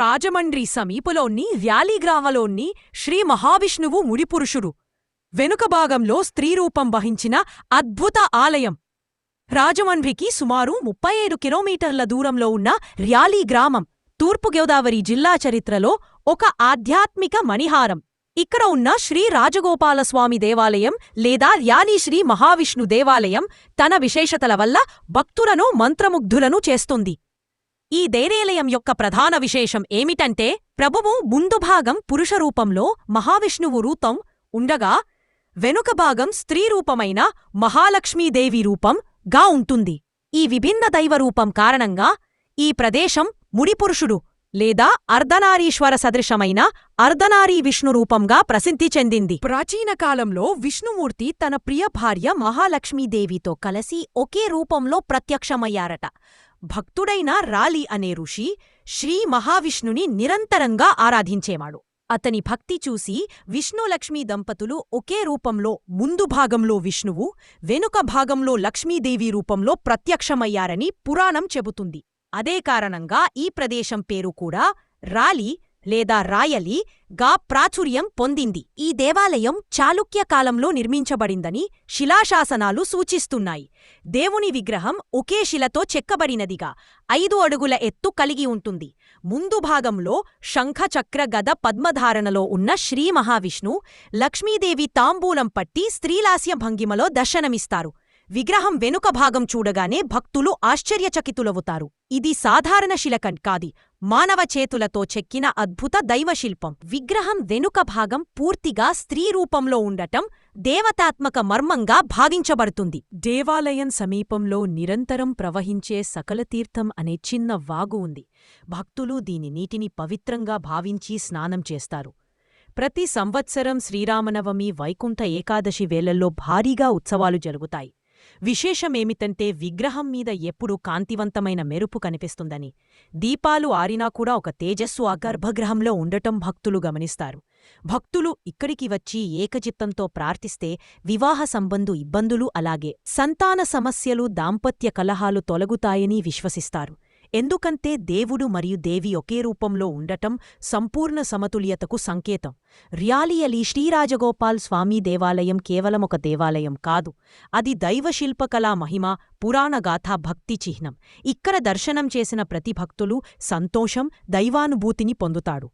రాజమండ్రి సమీపంలోని వ్యాలీ గ్రామలోని శ్రీ మహావిష్ణువు ముడిపురుషుడు వెనుక భాగంలో స్త్రీరూపం వహించిన అద్భుత ఆలయం. రాజమండ్రికి సుమారు ముప్పై ఐదు కిలోమీటర్ల దూరంలో ఉన్న ర్యాలీ గ్రామం తూర్పుగోదావరి జిల్లా చరిత్రలో ఒక ఆధ్యాత్మిక మణిహారం. ఇక్కడ ఉన్న శ్రీ రాజగోపాలస్వామి దేవాలయం లేదా ర్యాలీ శ్రీ మహావిష్ణు దేవాలయం తన విశేషతల వల్ల భక్తులను మంత్రముగ్ధులను చేస్తుంది. ఈ దేవాలయం యొక్క ప్రధాన విశేషం ఏమిటంటే ప్రభువు ముందు భాగం పురుష రూపంలో మహావిష్ణువు రూపం ఉండగా వెనుక భాగం స్త్రీ రూపమైన మహాలక్ష్మీదేవి రూపం గా ఉంటుంది. ఈ విభిన్న దైవరూపం కారణంగా ఈ ప్రదేశం ముడిపురుషుడు లేదా అర్ధనారీశ్వర సదృశమైన అర్ధనారీ విష్ణు రూపంగా ప్రసిద్ధి చెందింది. ప్రాచీన కాలంలో విష్ణుమూర్తి తన ప్రియ భార్య మహాలక్ష్మీదేవితో కలిసి ఒకే రూపంలో ప్రత్యక్షమయ్యారట. భక్తుడైన రాలి అనే ఋషి శ్రీ మహావిష్ణుని నిరంతరంగా ఆరాధించేవాడు. అతని భక్తి చూసి విష్ణులక్ష్మీ దంపతులు ఒకే రూపంలో ముందు భాగంలో విష్ణువు వెనుక భాగంలో లక్ష్మీదేవి రూపంలో ప్రత్యక్షమయ్యారని పురాణం చెబుతుంది. అదే కారణంగా ఈ ప్రదేశం పేరు కూడా రాలి లేదా రాయలి గా ప్రాచుర్యం పొందింది. ఈ దేవాలయం చాళుక్య కాలంలో నిర్మించబడిందని శిలాశాసనాలు సూచిస్తున్నాయి. దేవుని విగ్రహం ఒకే శిలతో చెక్కబడినదిగా ఐదు అడుగుల ఎత్తు కలిగి ఉంటుంది. ముందు భాగంలో శంఖచక్ర గద పద్మధారణలో ఉన్న శ్రీ మహావిష్ణు లక్ష్మీదేవి తాంబూలం పట్టి స్త్రీలాస్య భంగిమలో దర్శనమిస్తారు. విగ్రహం వెనుక భాగం చూడగానే భక్తులు ఆశ్చర్యచకితులవుతారు. ఇది సాధారణ శిలకన్ కాది. మానవ చేతులతో చెక్కిన అద్భుత దైవశిల్పం. విగ్రహం వెనుక భాగం పూర్తిగా స్త్రీ రూపంలో ఉండటం దేవతాత్మక మర్మంగా భావించబడుతుంది. దేవాలయం సమీపంలో నిరంతరం ప్రవహించే సకలతీర్థం అనే చిన్న వాగు ఉంది. భక్తులు దీని నీటిని పవిత్రంగా భావించి స్నానం చేస్తారు. ప్రతి సంవత్సరం శ్రీరామనవమి వైకుంఠ ఏకాదశి వేళల్లో భారీగా ఉత్సవాలు జరుగుతాయి. విశేషమేమిటంటే విగ్రహం మీద ఎప్పుడూ కాంతివంతమైన మెరుపు కనిపిస్తుందని. దీపాలు ఆరినా కూడా ఒక తేజస్సు ఆ గర్భగృహంలో ఉండటం భక్తులు గమనిస్తారు. భక్తులు ఇక్కడికి వచ్చి ఏకచిత్తంతో ప్రార్థిస్తే వివాహ సంబంధు ఇబ్బందులు అలాగే సంతాన సమస్యలు దాంపత్య కలహాలు తొలగుతాయని విశ్వసిస్తారు. ఎందుకంటే దేవుడు మరియు దేవి ఒకే రూపంలో ఉండటం సంపూర్ణ సమతుల్యతకు సంకేతం. ర్యాలియలి శ్రీరాజగోపాల్ స్వామి దేవాలయం కేవలం ఒక దేవాలయం కాదు. అది దైవశిల్పకళా మహిమ పురాణగాథా భక్తి చిహ్నం. ఇక్కడ దర్శనం చేసిన ప్రతి భక్తులు సంతోషం దైవానుభూతిని పొందుతాడు